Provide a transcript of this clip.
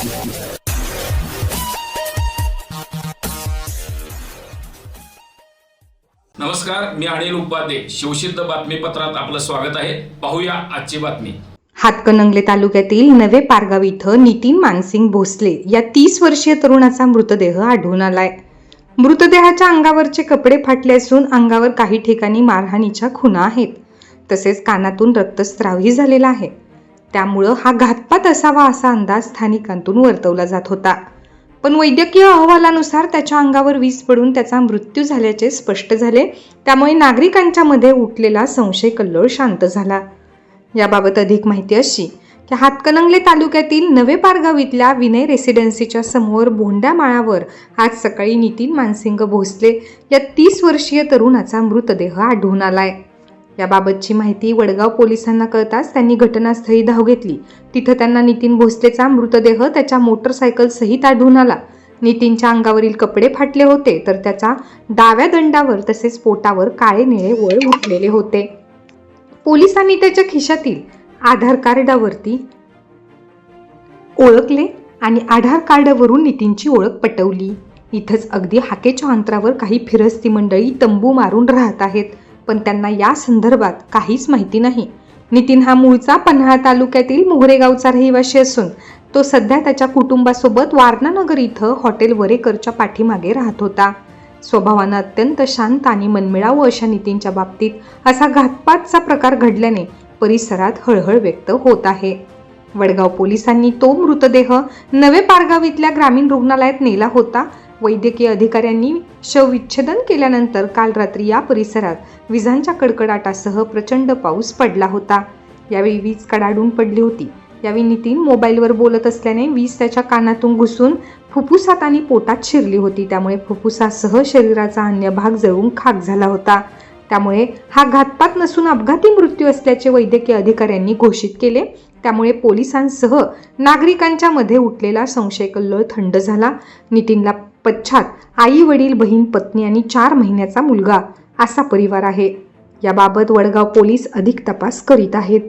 नमस्कार मी अनिल उपाध्ये. शिवसिद्ध बातमीपत्रात आपलं स्वागत आहे. पाहूया आजची बातमी. हातकणंगले तालुक्यातील नवे पारगाव इथं नितीन मानसिंग भोसले या तीस वर्षीय तरुणाचा मृतदेह आढळून आलाय. मृतदेहाच्या अंगावरचे कपडे फाटले असून अंगावर काही ठिकाणी मारहाणीच्या खुणा आहेत. तसेच कानातून रक्तस्रावही झालेला आहे. त्यामुळं हा घातपात असावा असा अंदाज स्थानिकांतून वर्तवला जात होता. पण वैद्यकीय अहवालानुसार त्याच्या अंगावर वीज पडून त्याचा मृत्यू झाल्याचे स्पष्ट झाले. त्यामुळे नागरिकांच्या मध्ये उठलेला संशय कल्लोळ शांत झाला. याबाबत अधिक माहिती अशी की हातकणंगले तालुक्यातील नवे पारगाव इथल्या विनय रेसिडेन्सीच्या समोर भोंड्या माळावर आज सकाळी नितीन मानसिंग भोसले या तीस वर्षीय तरुणाचा मृतदेह आढळून आलाय. याबाबतची माहिती वडगाव पोलिसांना कळताच त्यांनी घटनास्थळी धाव घेतली. तिथं त्यांना नितीन भोसलेचा मृतदेह त्याच्या मोटरसायकल सहित आढळून आला. नितीनच्या अंगावरील कपडे फाटले होते तर त्याचा डाव्या दंडावर तसेच पोटावर काळे निळे वळ उठलेले होते. पोलिसांनी त्याच्या खिशातील आधार कार्डावरती ओळखले आणि आधार कार्डावरून नितीनची ओळख पटवली. इथंच अगदी हाकेच्या अंतरावर काही फिरस्ती मंडळी तंबू मारून राहत आहेत. पण त्यांना या संदर्भात काहीच माहिती नाही. नितीन हा मूळचा पन्हाळा तालुक्यातील मोहरे गावचा रहिवासी असून तो सध्या त्याच्या कुटुंबासोबत वारणानगर इथं हॉटेल वरेकरच्या पाठीमागे राहत होता. स्वभावानं अत्यंत शांत आणि मनमिळावं अशा नितीनच्या बाबतीत असा घातपातचा प्रकार घडल्याने परिसरात हळहळ व्यक्त होत आहे. वडगाव पोलिसांनी तो मृतदेह नवे पारगाव इथल्या ग्रामीण रुग्णालयात नेला होता. वैद्यकीय अधिकाऱ्यांनी शवविच्छेदन केल्यानंतर काल रात्री या परिसरात विजांच्या कडकडाटासह प्रचंड पाऊस पडला होता. यावेळी वीज कडाडून पडली होती. यावेळी नितीन मोबाईलवर बोलत असल्याने वीज त्याच्या कानातून घुसून फुफ्फुसात आणि पोटात शिरली होती. त्यामुळे फुफ्फुसासह शरीराचा अन्य भाग जळून खाक झाला होता. त्यामुळे हा घातपात नसून अपघाती मृत्यू असल्याचे वैद्यकीय अधिकाऱ्यांनी घोषित केले. त्यामुळे पोलिसांसह नागरिकांच्या मध्ये उठलेला संशय कल्लोळ थंड झाला. नितीनला पश्चात आई वडील बहीण पत्नी आणि चार महिन्याचा मुलगा असा परिवार आहे. याबाबत वडगाव पोलीस अधिक तपास करीत आहेत.